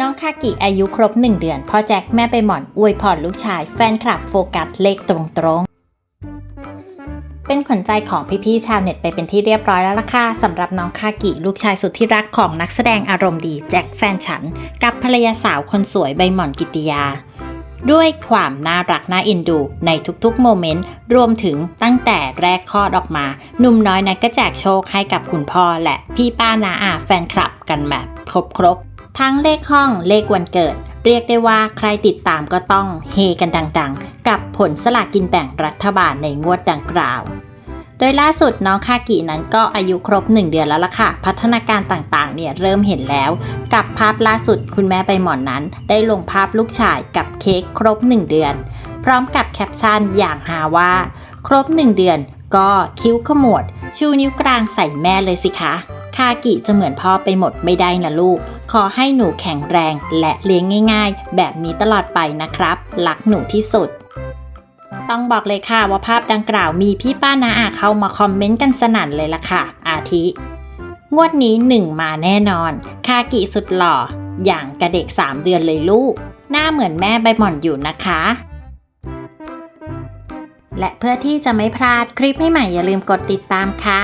น้องคากิอายุครบ 1 เดือน พ่อแจ็คแม่ไปหมอนอวยพรลูกชายแฟนคลับโฟกัสเลขตรงๆ เป็นขวัญใจของพี่ๆชาวเน็ตไปเป็นที่เรียบร้อยแล้วล่ะค่ะสำหรับน้องคากิลูกชายสุดที่รักของนักแสดงอารมณ์ดีแจ็คแฟนฉัน กับภรรยาสาวคนสวยใบหมอนกิติยา ด้วยความน่ารักน่าเอ็นดูในทุกๆโมเมนต์รวมถึงตั้งแต่แรกคลอดออกมาหนุ่มน้อยนั้นก็แจกโชคให้กับคุณพ่อและพี่ป้านาอาแฟนคลับกันแบบครบๆ ทั้งเลขห้องเลขวันเกิด เรียกได้ว่าใครติดตามก็ต้องเฮกันดังๆ กับผลสลากกินแบ่งรัฐบาลในงวดดังกล่าว โดยล่าสุดน้องคากินั้นก็อายุครบ 1 เดือนแล้วล่ะค่ะ พัฒนาการต่างๆ เนี่ยเริ่มเห็นแล้ว กับภาพล่าสุดคุณแม่ใบหมอนนั้น ได้ลงภาพลูกชายกับเค้กครบ 1 เดือน พร้อมกับแคปชั่นอย่างหาว่า ครบ 1 เดือนก็คิ้วขมวด ชูนิ้วกลางใส่แม่เลยสิคะ คากิจะเหมือนพ่อไปหมดไม่ได้นะลูก ขอให้หนูแข็งแรงและเลี้ยงง่ายๆ แบบนี้ตลอดไปนะครับรักหนูที่สุด ต้องบอกเลยค่ะว่าภาพดังกล่าวมีพี่ป้านาอาเข้ามาคอมเมนต์กันสนั่นเลยล่ะค่ะ อาทิ งวดนี้หนึ่งมาแน่นอน คากิสุดหล่อ อย่างกระเด็ก 3 เดือนเลยลูก หน้าเหมือนแม่ใบหม่อนอยู่นะคะและเพื่อที่จะไม่พลาดคลิปใหม่ๆอย่าลืมกดติดตามค่ะ